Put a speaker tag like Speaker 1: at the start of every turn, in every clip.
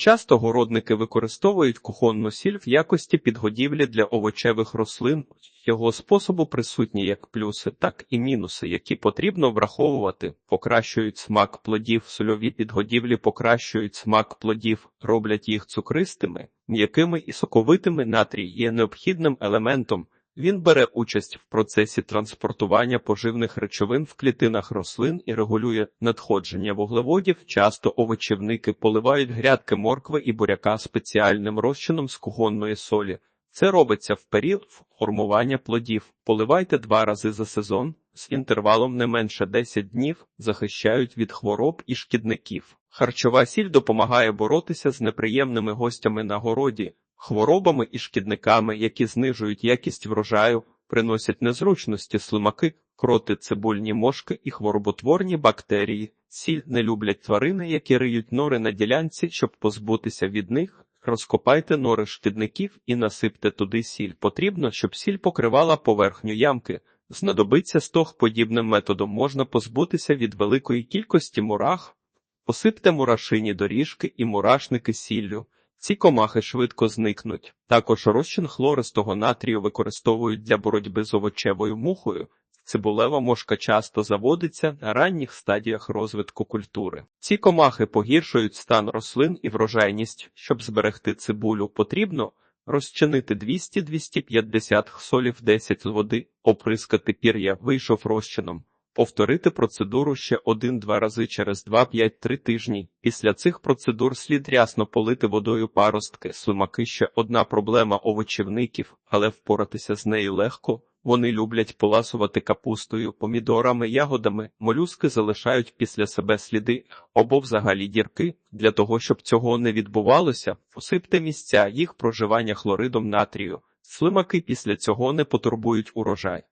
Speaker 1: Часто городники використовують кухонну сіль в якості підгодівлі для овочевих рослин. Його способу присутні як плюси, так і мінуси, які потрібно враховувати. Покращують смак плодів, сольові підгодівлі покращують смак плодів, роблять їх цукристими, м'якими і соковитими. Натрій є необхідним елементом. Він бере участь в процесі транспортування поживних речовин в клітинах рослин і регулює надходження вуглеводів. Часто овочівники поливають грядки моркви і буряка спеціальним розчином з кухонної солі. Це робиться в період формування плодів. Поливайте два рази за сезон з інтервалом не менше 10 днів, захищають від хвороб і шкідників. Харчова сіль допомагає боротися з неприємними гостями на городі, хворобами і шкідниками, які знижують якість врожаю, приносять незручності слимаки, кроти, цибульні мошки і хвороботворні бактерії. Сіль не люблять тварини, які риють нори на ділянці, щоб позбутися від них. Розкопайте нори шкідників і насипте туди сіль. Потрібно, щоб сіль покривала поверхню ямки. Знадобиться стог подібним методом можна позбутися від великої кількості мурах, посипте мурашині доріжки і мурашники сіллю. Ці комахи швидко зникнуть. Також розчин хлористого натрію використовують для боротьби з овочевою мухою. Цибулева мошка часто заводиться на ранніх стадіях розвитку культури. Ці комахи погіршують стан рослин і врожайність. Щоб зберегти цибулю, потрібно розчинити 200-250 солів 10 води, оприскати пір'я, вийшов розчином. Повторити процедуру ще один-два рази через 2-5-3 тижні. Після цих процедур слід рясно полити водою паростки. Слимаки ще одна проблема овочівників, але впоратися з нею легко. Вони люблять поласувати капустою, помідорами, ягодами, молюски залишають після себе сліди або взагалі дірки. Для того, щоб цього не відбувалося, посипте місця їх проживання хлоридом натрію. Слимаки після цього не потурбують урожай.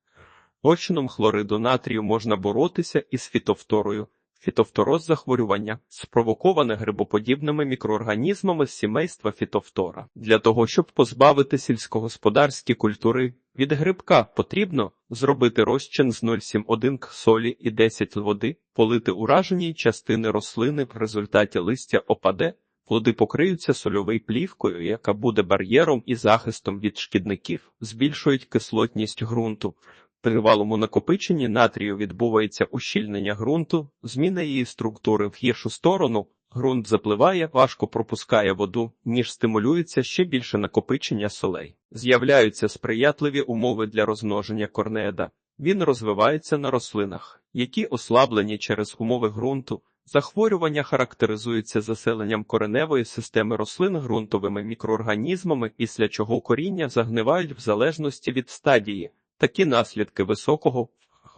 Speaker 1: Розчином хлориду натрію можна боротися із фітофторою. Фітофтороз захворювання спровоковане грибоподібними мікроорганізмами з сімейства фітофтора. Для того, щоб позбавити сільськогосподарські культури від грибка, потрібно зробити розчин з 0,71 к солі і 10 води, полити уражені частини рослини, в результаті листя опаде, плоди покриються сольовою плівкою, яка буде бар'єром і захистом від шкідників, збільшують кислотність ґрунту. Тривалому накопиченні натрію відбувається ущільнення ґрунту, зміна її структури в гіршу сторону, ґрунт запливає, важко пропускає воду, ніж стимулюється ще більше накопичення солей. З'являються сприятливі умови для розмноження корнеда. Він розвивається на рослинах, які ослаблені через умови ґрунту. Захворювання характеризується заселенням кореневої системи рослин ґрунтовими мікроорганізмами, після чого коріння загнивають в залежності від стадії. Такі наслідки високого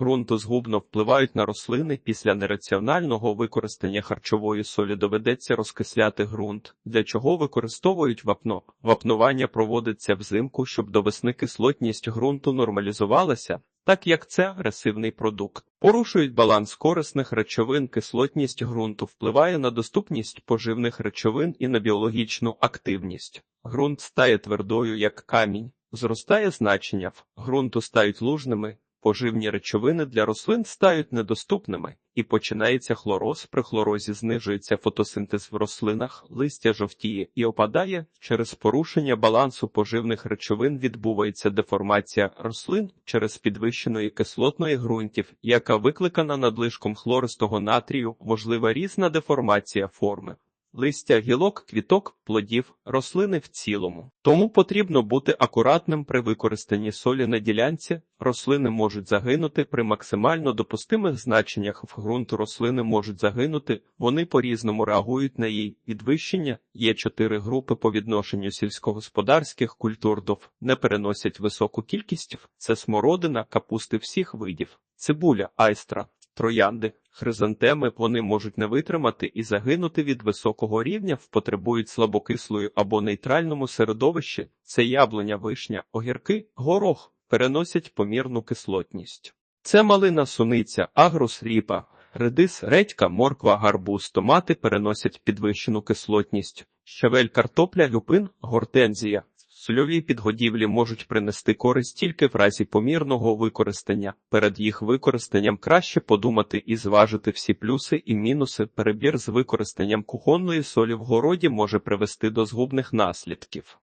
Speaker 1: ґрунту згубно впливають на рослини після нераціонального використання харчової солі доведеться розкисляти ґрунт, для чого використовують вапно. Вапнування проводиться взимку, щоб до весни кислотність ґрунту нормалізувалася, так як це агресивний продукт. Порушують баланс корисних речовин, кислотність ґрунту впливає на доступність поживних речовин і на біологічну активність. Ґрунт стає твердою, як камінь. Зростає значення в ґрунту стають лужними, поживні речовини для рослин стають недоступними, і починається хлороз. При хлорозі знижується фотосинтез в рослинах, листя жовтіє і опадає. Через порушення балансу поживних речовин відбувається деформація рослин через підвищеної кислотної ґрунтів, яка викликана надлишком хлористого натрію, можлива різна деформація форми листя, гілок, квіток, плодів, рослини в цілому. Тому потрібно бути акуратним при використанні солі на ділянці. Рослини можуть загинути при максимально допустимих значеннях в ґрунту рослини можуть загинути, вони по-різному реагують на її підвищення. Є чотири групи по відношенню сільськогосподарських культур дов, не переносять високу кількість. Це смородина, капусти всіх видів, цибуля, айстра, троянди, хризантеми вони можуть не витримати і загинути від високого рівня, потребують слабокислої або нейтральному середовищі, це яблуня, вишня, огірки, горох переносять помірну кислотність. Це малина суниця, агрус ріпа, редис, редька, морква, гарбуз, томати переносять підвищену кислотність, щавель, картопля, люпин, гортензія. Сольові підгодівлі можуть принести користь тільки в разі помірного використання. Перед їх використанням краще подумати і зважити всі плюси і мінуси. Перебір з використанням кухонної солі в городі може привести до згубних наслідків.